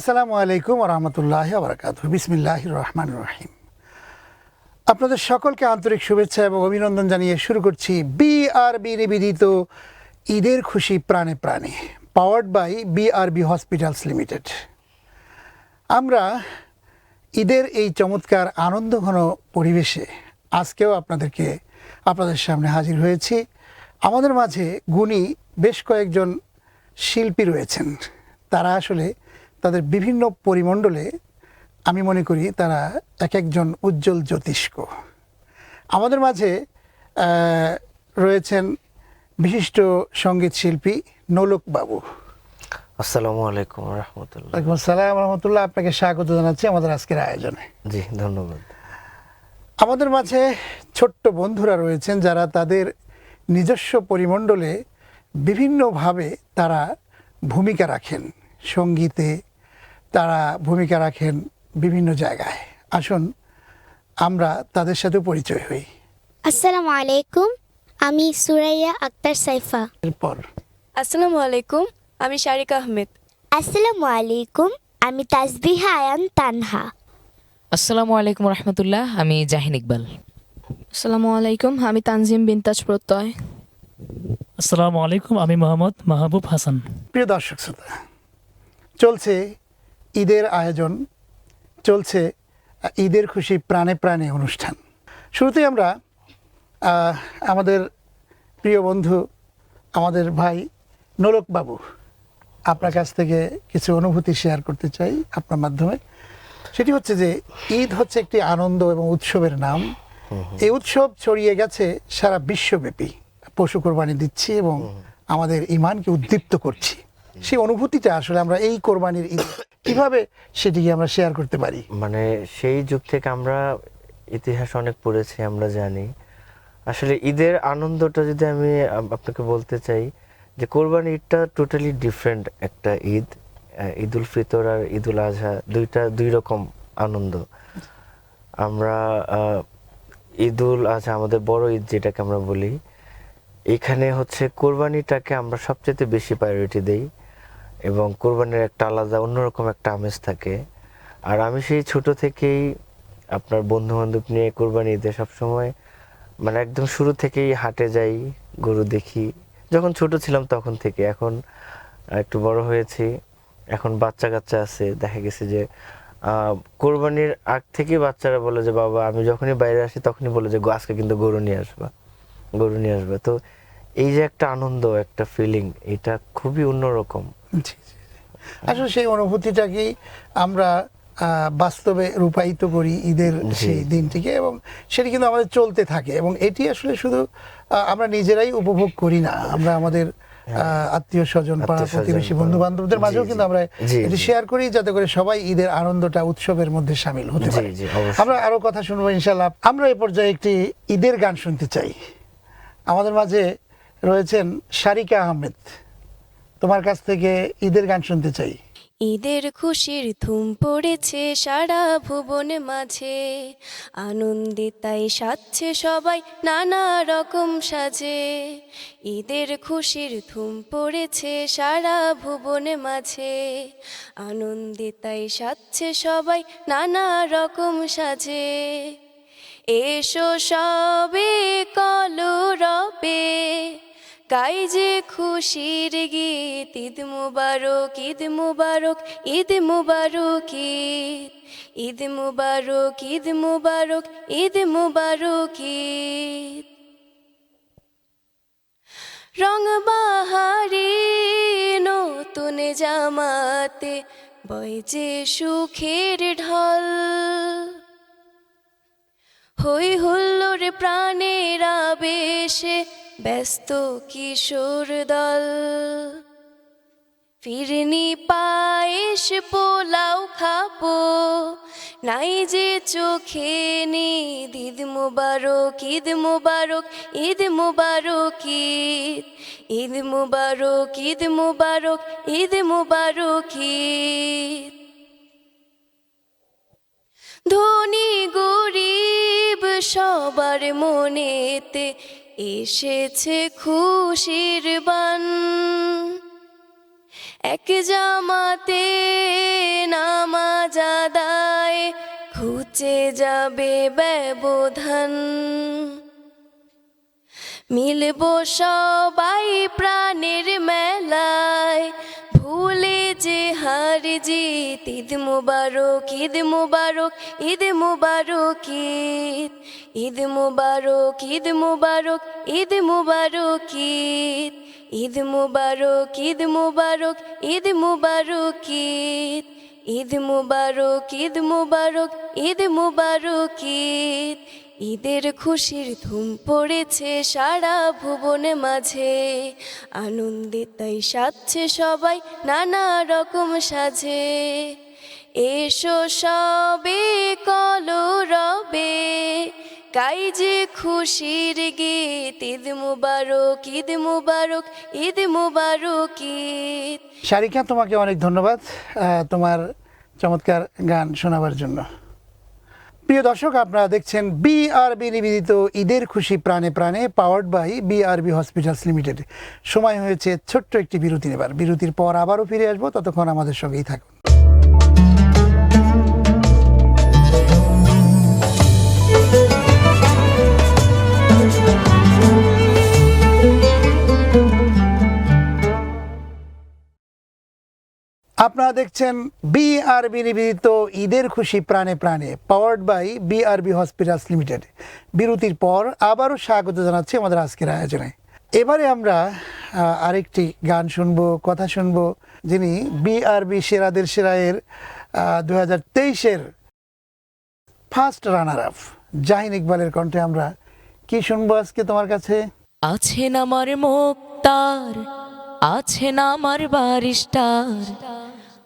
আসসালামু আলাইকুম রহমতুল্লাহ বরকাত বিসমিল্লাহ রহমান রহিম। আপনাদের সকলকে আন্তরিক শুভেচ্ছা এবং অভিনন্দন জানিয়ে শুরু করছি বিআরবি নিবেদিত ঈদের খুশি প্রাণে প্রাণে powered by BRB Hospitals Limited আমরা ঈদের এই চমৎকার আনন্দঘন পরিবেশে আজকেও আপনাদেরকে আপনাদের সামনে হাজির হয়েছি। আমাদের মাঝে গুণী বেশ কয়েকজন শিল্পী রয়েছেন। তারা আসলে তাদের বিভিন্ন পরিমণ্ডলে আমি মনে করি তারা এক একজন উজ্জ্বল জ্যোতিষ্ক। আমাদের মাঝে রয়েছেন বিশিষ্ট সংগীত শিল্পী নোলক বাবু। আসসালামু আলাইকুম রহমতুল্লাহ। ওয়ালাইকুম আসসালাম রহমতুল্লাহ আপনাকে স্বাগত জানাচ্ছি আমাদের আজকের আয়োজনে। জি ধন্যবাদ। আমাদের মাঝে ছোট্ট বন্ধুরা রয়েছেন যারা তাদের নিজস্ব পরিমণ্ডলে বিভিন্নভাবে তারা ভূমিকা রাখেন। সঙ্গীতে তারা ভূমিকা রাখেন বিভিন্ন জায়গায়। আসুন আমরা তাদের সাথে পরিচয় হই। আসসালামু আলাইকুম আমি সুরাইয়া আক্তার সাইফা। এরপর। আসসালামু আলাইকুম আমি শারিকা আহমেদ। আসসালামু আলাইকুম আমি তাসবিহা আয়ান তানহা। আসসালামু আলাইকুম রহমতুল্লাহ আমি জাহিন ইকবাল। আসসালামু আলাইকুম আমি তানজিম বিনতাজ প্রত্যয়। আসসালামু আলাইকুম আমি মোহাম্মদ মাহবুব হাসান। প্রিয় দর্শক শ্রোতা চলছে ঈদের আয়োজন চলছে ঈদের খুশি প্রাণে প্রাণে অনুষ্ঠান। শুরুতেই আমরা আমাদের প্রিয় বন্ধু আমাদের ভাই নোলক বাবু আপনার কাছ থেকে কিছু অনুভূতি শেয়ার করতে চাই আপনার মাধ্যমে। সেটি হচ্ছে যে ঈদ হচ্ছে একটি আনন্দ এবং উৎসবের নাম। এই উৎসব ছড়িয়ে গেছে সারা বিশ্বব্যাপী। পশু কোরবানি দিচ্ছি এবং আমাদের ইমানকে উদ্দীপ্ত করছি। সেই অনুভূতিটা আসলে আমরা এই কোরবানির ঈদ কীভাবে সেটিকে আমরা শেয়ার করতে পারি? মানে সেই যুগ থেকে আমরা ইতিহাস অনেক পড়েছি আমরা জানি। আসলে ঈদের আনন্দটা যদি আমি আপনাকে বলতে চাই যে কোরবানি ঈদটা টোটালি ডিফারেন্ট একটা ঈদ। ঈদ উল ফিতর আর ঈদ উল আজহা দুইটা দুই রকম আনন্দ। আমরা ঈদ উল আজহা আমাদের বড় ঈদ যেটাকে আমরা বলি এখানে হচ্ছে কোরবানিটাকে আমরা সবচেয়ে বেশি প্রায়োরিটি দেই। এবং কোরবানির একটা আলাদা অন্যরকম একটা আমেজ থাকে। আর আমি সেই ছোট থেকেই আপনার বন্ধু বান্ধব নিয়ে কোরবানি ঈদে সবসময় মানে একদম শুরু থেকেই হাটে যাই গরু দেখি। যখন ছোট ছিলাম তখন থেকে। এখন একটু বড় হয়েছি। এখন বাচ্চা কাচ্চা আছে। দেখা গেছে যে কোরবানির আগ থেকে বাচ্চারা বলে যে বাবা আমি যখনই বাইরে আসি তখনই বলে যে "গো, আজকে কিন্তু গরু নিয়ে আসবা। গরু নিয়ে আসবে। তো এই যে একটা আনন্দ একটা ফিলিং এটা খুবই অন্যরকম। আসলে সেই অনুভূতিটাকেই আমরা বাস্তবে রূপায়িত করি ঈদের সেই দিনটিকে এবং সেটি কিন্তু আমাদের চলতে থাকে এবং এটি আসলে শুধু আমরা নিজেরাই উপভোগ করি না। আমরা আমাদের আত্মীয় স্বজন পাড়া প্রতিবেশী বন্ধু বান্ধবদের মাঝেও কিন্তু আমরা এটি শেয়ার করি যাতে করে সবাই ঈদের আনন্দটা উৎসবের মধ্যে সামিল হতে পারে। আমরা আরও কথা শুনব ইনশাল্লাহ আমরা এ পর্যায়ে একটি ঈদের গান শুনতে চাই। আমাদের মাঝে রয়েছেন শারিকা আহমেদ। তোমার কাছ থেকে ঈদের গান শুনতে চাই। ঈদের খুশির ধুম পড়েছে সারা ভুবন মাঝে। আনন্দে তাই সাজছে সবাই নানা রকম সাজে। ঈদের খুশির ধুম পড়েছে সারা ভুবন মাঝে। আনন্দে তাই সাজছে সবাই নানা রকম সাজে। এসো সবে কলরবে। গাই যে খুশির গীত, ঈদ মুবারক ঈদ মুবারক ঈদ মুবারক, ঈদ ঈদ মুবারক ঈদ মুবারক ঈদ মুবারক। ঈদ রং বাহারি নতুন জামাতে যে সুখের ঢল। হই হুল্লোর প্রাণের আবেশে ব্যস্ত কিশোর দল। ফিরনি পায়েস পোলাও খাব, নাই যে চোখে নিদ ঈদ মুবারক ঈদ মুবারক ঈদ মুবারক, ঈদ। ঈদ মুবারক ঈদ মুবারক ঈদ মুবারক, ঈদ। ধনী গরিব সবার মনেতে এসেছে খুশির বান। এক জামাতে নামাজ আদায় খুঁচে যাবে ব্যবধান। মিলব সবাই প্রাণের মেলায়, ভুলে যে হার জিত। ঈদ মুবারক ঈদ মুবারক ঈদ মুবারক, ঈদ। ঈদ মুবারক ঈদ মুবারক ঈদ মুবারক, ঈদ। ঈদ মুবারক ঈদ মুবারক ঈদ মুবারক, ঈদ। ঈদ মুবারক ঈদ মুবারক ঈদ মুবারক, ঈদ। ঈদের খুশির ধুম পড়েছে সারা ভুবনে মাঝে। আনন্দে তাই সাজছে সবাই নানা রকম সাজে। এসো সবে কলো রবে গাই যে খুশির গীত, ঈদ মুবারক ঈদ মুবারক ঈদ মুবারক ঈদ। শারিকা, তোমাকে অনেক ধন্যবাদ তোমার চমৎকার গান শোনাবার জন্য। প্রিয় দর্শক, আপনারা দেখছেন বি বিআরবি নিবেদিত ঈদের খুশি প্রাণে প্রাণে powered by B BRB Hospitals Limited সময় হয়েছে ছোট্ট একটি বিরতি নেবার। বিরতির পর আবারও ফিরে আসব, ততক্ষণ আমাদের সঙ্গেই থাকুন। আপনারা দেখছেন বিআরবি নিবেদিত ঈদের খুশি প্রাণে প্রাণে powered by BRB Hospitals Limited বিরতির পর আবারও স্বাগত জানাচ্ছি আমাদের আজকের আয়োজনে। এবারে আমরা আরেকটি গান শুনব, কথা শুনব, যিনি বিআরবি সেরাদের সেরায়ের দু হাজার তেইশের ফার্স্ট রানার আপ জাহিন ইকবালের কণ্ঠে আমরা কি শুনব আজকে তোমার কাছে? আছেন আমার মুক্তার, আছেন আমার বারিস্টার।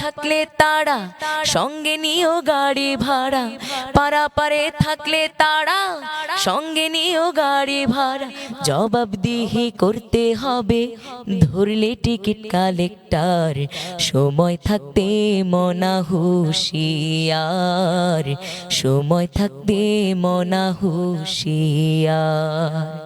থাকলে তারা সঙ্গে নিও গাড়ি ভাড়া। পারাপারে থাকলে তারা সঙ্গে নিও গাড়ি ভাড়া। জবাবদিহি করতে হবে, ধরলে টিকিট কালেক্টর। সময় থাকতে মনা হুশিয়ার সময় থাকতে মনা হুশিয়ার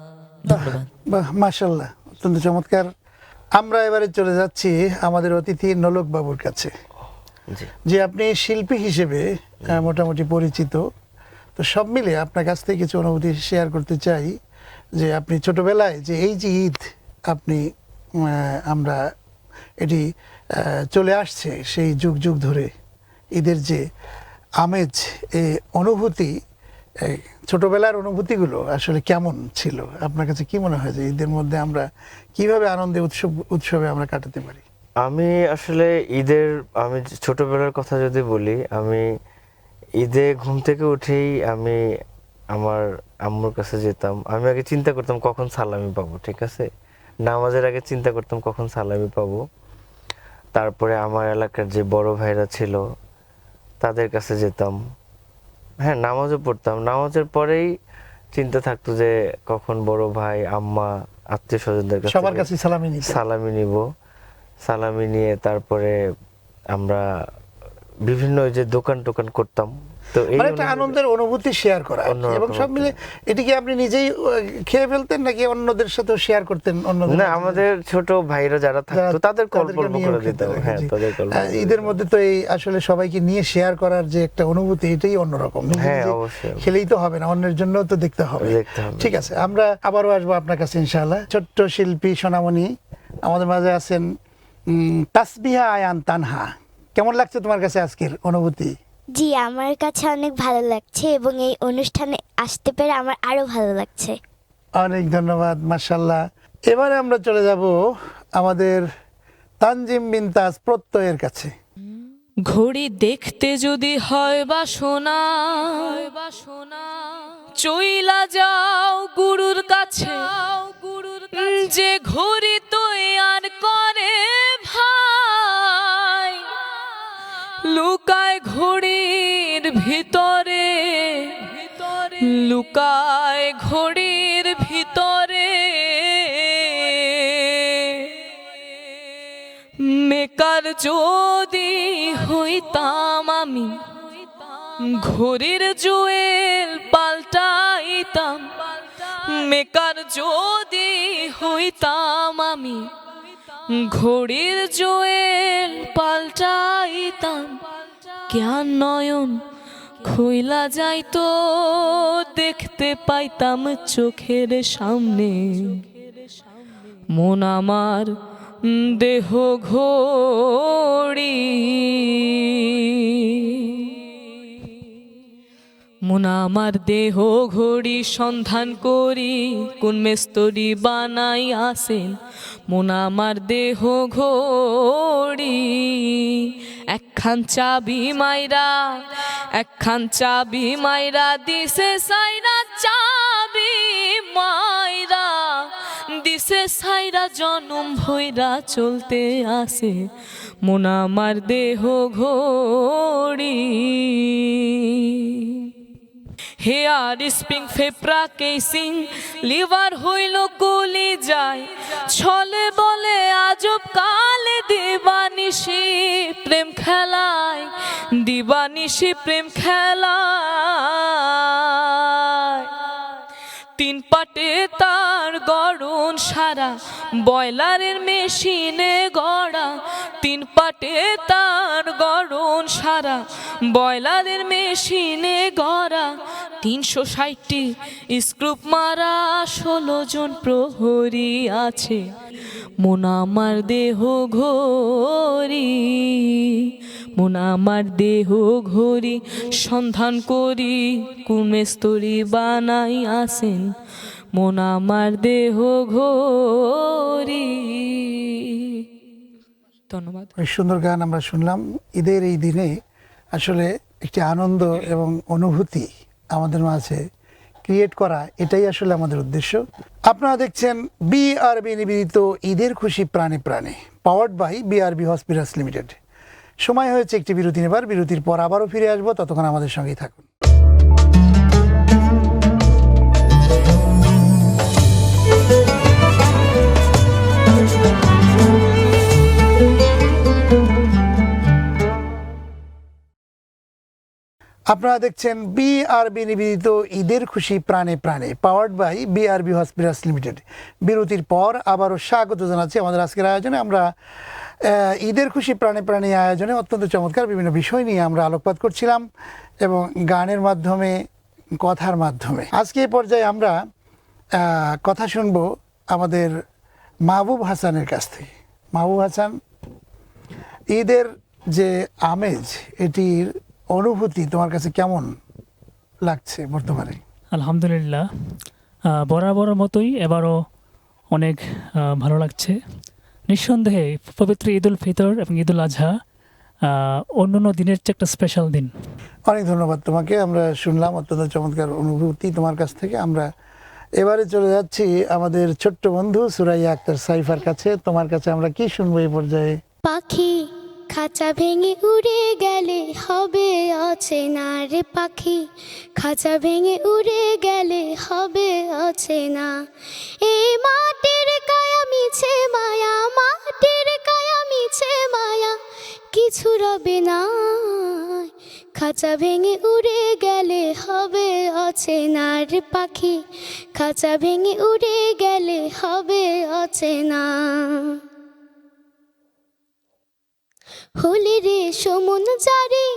বাহ মাশাল্লাহ অত্যন্ত চমৎকার। আমরা এবারে চলে যাচ্ছি আমাদের অতিথি নলক বাবুর কাছে। যে আপনি শিল্পী হিসেবে মোটামুটি পরিচিত তো সব মিলে আপনার কাছ থেকে কিছু অনুভূতি শেয়ার করতে চাই যে আপনি ছোটবেলায় যে এই যে ঈদ আপনি আমরা এটি চলে আসছে সেই যুগ যুগ ধরে ঈদের যে আমেজ এই অনুভূতি এই ছোটবেলার অনুভূতিগুলো আসলে কেমন ছিল? আপনার কাছে কি মনে হয় যে ঈদের মধ্যে আমরা কীভাবে আনন্দে উৎসব, উৎসবে আমরা কাটাতে পারি? আমি আসলে ঈদের, আমি ছোটবেলার কথা যদি বলি, আমি ঈদে ঘুম থেকে উঠেই আমি আমার আম্মুর কাছে যেতাম। আমি আগে চিন্তা করতাম কখন সালামি পাবো, ঠিক আছে? নামাজের আগে চিন্তা করতাম কখন সালামি পাবো। তারপরে আমার এলাকার যে বড় ভাইরা ছিল, তাদের কাছে যেতাম। হ্যাঁ নামাজও পড়তাম। নামাজের পরেই চিন্তা থাকতো যে কখন বড় ভাই আম্মা আত্মীয় স্বজনদের কাছে সবার কাছে সালামি নিই সালামি নিব। সালামি নিয়ে তারপরে আমরা বিভিন্ন ওই যে দোকান টোকান করতাম। তো মানে একটা আনন্দের অনুভূতি শেয়ার করা এবং সব মিলে এটি কি আপনি নিজেই খেয়ে ফেলতেন নাকি অন্যদের সাথেও শেয়ার করতেন অন্যদের না আমাদের ছোট ভাইরা যারা থাকতো তাদের করে দিতাম হ্যাঁ তাদের গল্প ঈদের মধ্যে তো এই আসলে সবাইকে নিয়ে শেয়ার করার যে একটা অনুভূতি এটাই অন্যরকম। হ্যাঁ, অবশ্যই। খেলেই তো হবে না অন্যের জন্য তো দেখতে হবে। ঠিক আছে আমরা আবারও আসব আপনার কাছে ইনশাআল্লাহ। ছোট্ট শিল্পী সোনামণি আমাদের মাঝে আছেন তাসবিহা আয়ান তানহা। কেমন লাগছে তোমার কাছে আজকের অনুভূতি? জি আমার কাছে অনেক ভালো লাগছে এবং এই অনুষ্ঠানে আসতে পেরে আমার আরও ভালো লাগছে। অনেক ধন্যবাদ মার্শাল্লাহ এবারে আমরা চলে যাব আমাদের তানজিম বিনতাজ প্রত্যয়ের কাছে। ঘড়ি দেখতে যদি হয় বা সোনা বা সোনা চইলা যাও গুরুর কাছে। গুরুর যে ঘড়ি তো আর করে ভাই। লুকায় ঘড়ির ভিতরে, লুকায় ঘড়ির ভিতরে। মেকার যদি হইতাম আমি, ঘড়ির জুয়েল পাল্টাইতাম। মেকার যদি হইতাম আমি, ঘড়ির জুয়েল পাল্টাইতাম। জ্ঞান নয়ন খুইলা যাইতো দেখতে পাইতাম চোখের সামনে। মন আমার দেহ ঘড়ি। মন আমার দেহ ঘড়ি সন্ধান করি, কোন মেস্তরি বানাই আসেন মন আমার দেহ ঘড়ি। একখান চাবি মাইরা, একখান চাবি মাইরা দিছে সাইরা, চাবি মাইরা। দিছে সাইরা জনম ভৈরা চলতে আসে মন আমার দেহ ঘড়ি। হেয়ার স্প্রিং ফেপরা কেসিং, লিভার হইল গলি যায় ছলে বলে, আজব কালে দিবানিশি প্রেম খেলায়, দিবানিশি প্রেম খেলায়। তিন পাটে তার গড়ন সারা বয়লারের মেশিনে গড়া। তিন পাটে তার গড়ন সারা বয়লারের মেশিনে গড়া। তিনশো ষাটটি স্ক্রুপ মারা ষোলো জন প্রহরী আছে। মন আমার দেহ ঘড়ি মন আমার দেহ ঘড়ি সন্ধান করি, কুমেস্তরি বানাই আসেন মন আমার দেহ ঘড়ি ধন্যবাদ। সুন্দর গান আমরা শুনলাম। ঈদের এই দিনে আসলে একটি আনন্দ এবং অনুভূতি আমাদের মাঝে ক্রিয়েট করা, এটাই আসলে আমাদের উদ্দেশ্য। আপনারা দেখছেন বিআরবি নিবেদিত ঈদের খুশি প্রাণে প্রাণে powered by BRB Hospitals Limited সময় হয়েছে একটি বিরতি নেবার, বিরতির পর আবারও ফিরে আসব, ততক্ষণ আমাদের সঙ্গেই থাকুন। আপনারা দেখছেন বিআরবি নিবেদিত ঈদের খুশি প্রাণে প্রাণে powered by BRB Hospitals Limited বিরতির পর আবারও স্বাগত জানাচ্ছি আমাদের আজকের আয়োজনে। আমরা ঈদের খুশি প্রাণে প্রাণে আয়োজনে অত্যন্ত চমৎকার বিভিন্ন বিষয় নিয়ে আমরা আলোকপাত করছিলাম এবং গানের মাধ্যমে, কথার মাধ্যমে। আজকে এই পর্যায়ে আমরা কথা শুনব আমাদের মাহবুব হাসানের কাছ থেকে। মাহবুব হাসান, ঈদের যে আমেজ, এটির অনুভূতি তোমার কাছে কেমন লাগছে বর্তমানে? আলহামদুলিল্লাহ। বরাবর মতোই এবারও অনেক ভালো লাগছে। নিঃসন্দেহে পবিত্র ঈদ উল ফিতর এবং ঈদ উল আজহা অন্য দিনের চেয়ে একটা স্পেশাল দিন। অনেক ধন্যবাদ তোমাকে। আমরা শুনলাম অত্যন্ত চমৎকার অনুভূতি তোমার কাছ থেকে। আমরা এবারে চলে যাচ্ছি আমাদের ছোট্ট বন্ধু সুরাইয়া আক্তার সাইফার কাছে। তোমার কাছে আমরা কি শুনব এই পর্যায়ে? পাখি। খাঁচা ভেঙে উড়ে গেলে হবে অচেনার পাখি। খাঁচা ভেঙে উড়ে গেলে হবে অচেনা। এই মাটির কায়া মিছে মায়া, মাটির কায়া মিছে মায়া, কিছু রবে না। খাঁচা ভেঙে উড়ে গেলে হবে অচেনার পাখি। খাঁচা ভেঙে উড়ে গেলে হবে অচেনা। হলি রে সমন জারি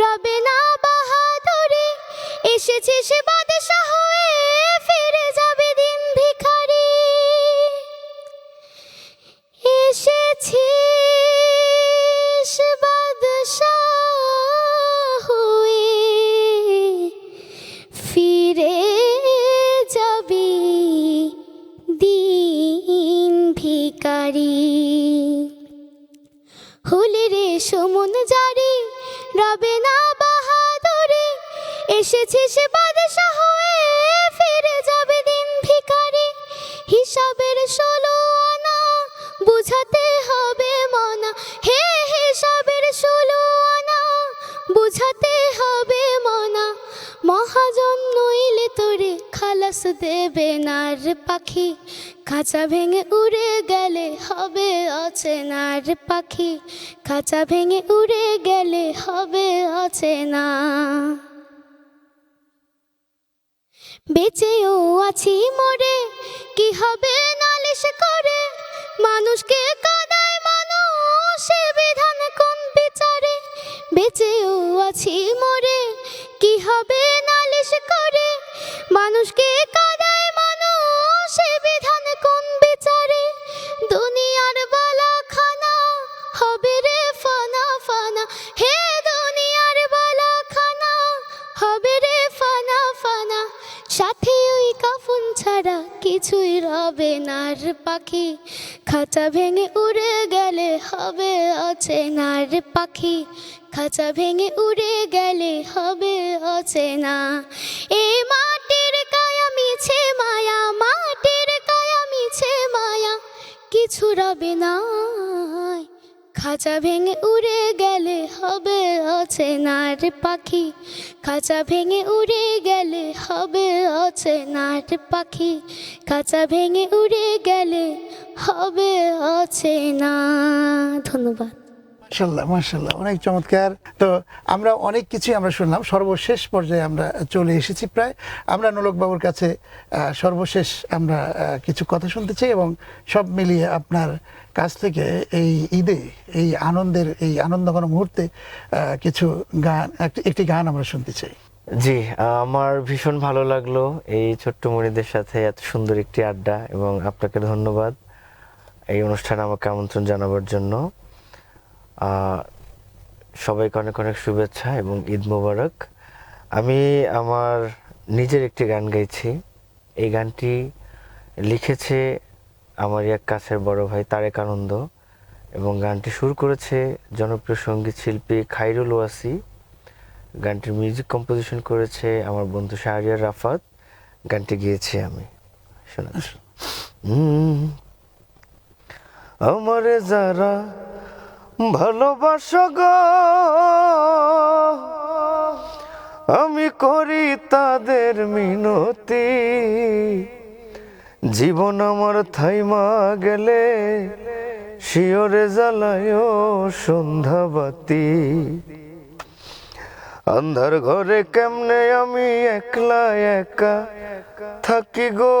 রবে না বাহাদুরে। এসেছে সে বাদশা হয়ে ফিরে যাবে দিন ভিখারি। এসেছিস বাদশা এসেছে সে বাদশা হয়ে ফিরে যাবে দিন ভিখারি। হিসাবের ষোলো আনা বুঝাতে হবে মনা। হে হিসাবের ষোলো আনা বুঝাতে হবে মনা। মহাজন নইলে তোরে খালাস দেবে নার পাখি। খাঁচা ভেঙে উড়ে গেলে হবে অচেনার পাখি। খাঁচা ভেঙে উড়ে গেলে হবে অচেনা। বেঁচেও আছি মরে, কি হবে নালিশ করে? মানুষকে কাদায় মানুষ বিধান কোন বিচারে? বেঁচেও আছি মরে, কি হবে নালিশ করে? মানুষকে কাদায় মানুষ বিধান কোন বিচারে? দুনিয়ার বালা খানা হবে রে ফানা ফানা। হে দুনিয়ার বালা খানা হবে রে ফানা ফানা। কাফন ছাড়া কিছুই রবে নার পাখি খাঁচা ভেঙে উড়ে গেলে হবে অচেনার পাখি খাঁচা ভেঙে উড়ে গেলে হবে অচেনা। এ মাটির কায়া মিছে মায়া, মাটির কায়া মিছে মায়া, কিছু রবে না খাঁচা ভেঙে উড়ে গেলে হবে অচেনার পাখি। খাঁচা ভেঙে উড়ে গেলে হবে অচেনার পাখি। খাঁচা ভেঙে উড়ে গেলে হবে না ধন্যবাদ। মার্শাল্লাহ মার্শাল্লাহ অনেক চমৎকার। তো আমরা অনেক কিছুই আমরা শুনলাম, সর্বশেষ পর্যায়ে আমরা চলে এসেছি প্রায়। আমরা নোলক বাবুর কাছে সর্বশেষ আমরা কিছু কথা শুনতে চাই এবং সব মিলিয়ে আপনার কাছ থেকে এই ঈদে, এই আনন্দের, এই আনন্দঘন মুহূর্তে কিছু গান, একটি- গান আমরা শুনতে চাই। জি, আমার ভীষণ ভালো লাগল এই ছোট্ট মনিদের সাথে এত সুন্দর একটি আড্ডা এবং আপনাকে ধন্যবাদ। এই অনুষ্ঠানে আমাকে আমন্ত্রণ জানাবার জন্য। সবাইকে অনেক অনেক শুভেচ্ছা এবং ঈদ মোবারক। আমি আমার নিজের একটি গান গাইছি। এই গানটি লিখেছে আমার এক কাছের বড় ভাই তারেক আনন্দ এবং গানটি সুর করেছে জনপ্রিয় সংগীত শিল্পী খাইরুল ওয়াসি। গানটির মিউজিক কম্পোজিশন করেছে আমার বন্ধু শাহরিয়ার রাফাত। গানটি গিয়েছি আমি। শোনাচ্ছি। হুম। আমারে যারা ভালোবাসো গো। আমি করি তাদের মিনতি। জীবন আমার থাইমা গেলে শিওরে জ্বালায় সন্ধ্যাবাতি আন্ধার ঘরে কেমনে আমি একলা একা থাকি গো,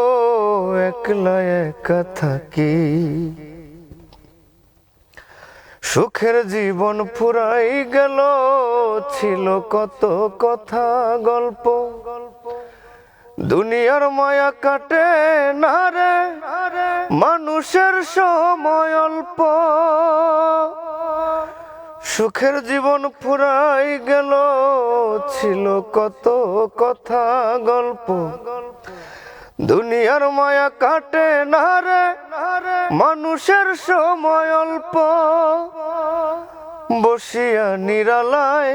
একলা একা থাকি। সুখের জীবন ফুরাই গেল, ছিল কত কথা গল্প। দুনিয়ার মায়া কাটে না রে, মানুষের সময় অল্প। সুখের জীবন ফুরাই গেল, ছিল কত কথা গল্প। দুনিয়ার মায়া কাটে না রে, মানুষের সময় অল্প। বসিয়া নিরালায়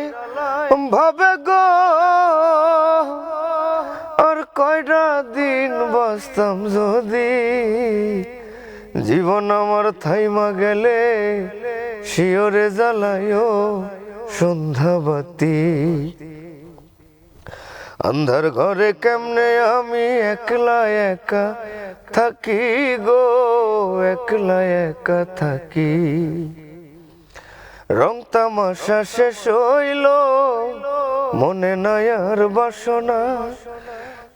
ভাবে গো, আর কয়টা দিন বাঁচতাম যদি? জীবন আমার থাইমা গেলে শিওরে জ্বালায়ও সন্ধ্যাবাতি আন্ধার ঘরে কেমনে আমি একলা একা থাকি গো? একলা একা থাকি। রং তামাশা শেষ হইল, মনে নাই আর বাসনা।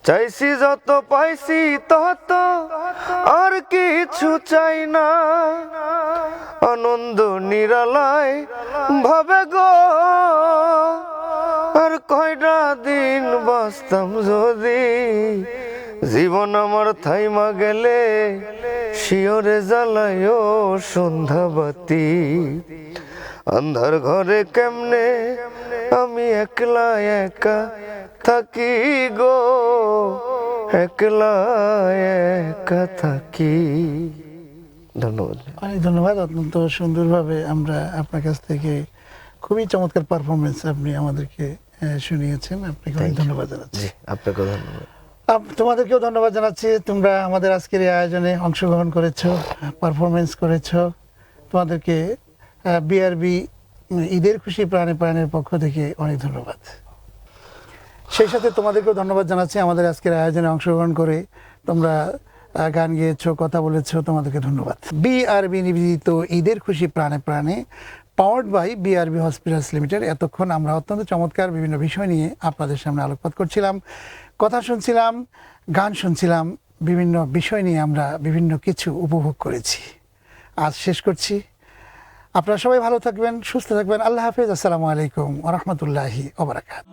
চাইছি যত পাইছি তত, আর কিছু চাই না। আনন্দ নিরালায় ভাবে গো। আর কয়টা দিন বাঁচতাম যদি? জীবন আমার থাইমা গেলে শিওরে জ্বালায়ও সন্ধ্যাবাতি আন্ধার ঘরে কেমনে আমি একলা একা থাকি গো একলা একা থাকি। ধন্যবাদ। অনেক ধন্যবাদ অত্যন্ত সুন্দরভাবে আমরা আপনার কাছ থেকে খুবই চমৎকার পারফরমেন্স আপনি আমাদেরকে শুনিয়েছেন। আপনাকে অনেক ধন্যবাদ জানাচ্ছি। আপনাকেও ধন্যবাদ। তোমাদেরকেও ধন্যবাদ জানাচ্ছি। তোমরা আমাদের আজকের এই আয়োজনে অংশগ্রহণ করেছ পারফরমেন্স করেছ। তোমাদেরকে বিআরবি ঈদের খুশি প্রাণে প্রাণের পক্ষ থেকে অনেক ধন্যবাদ। সেই সাথে তোমাদেরকেও ধন্যবাদ জানাচ্ছি আমাদের আজকের আয়োজনে অংশগ্রহণ করে। তোমরা গান গেয়েছো, কথা বলেছ, তোমাদেরকে ধন্যবাদ। বিআরবি নিবেদিত ঈদের খুশি প্রাণে প্রাণে powered by BRB Hospitals Limited এতক্ষণ আমরা অত্যন্ত চমৎকার বিভিন্ন বিষয় নিয়ে আপনাদের সামনে আলোকপাত করছিলাম, কথা শুনছিলাম, গান শুনছিলাম, বিভিন্ন বিষয় নিয়ে আমরা বিভিন্ন কিছু উপভোগ করেছি। আজ শেষ করছি। আপনারা সবাই ভালো থাকবেন, সুস্থ থাকবেন। আল্লাহ হাফিজ। আসসালামু আলাইকুম রহমতুল্লাহি ওবরাকাত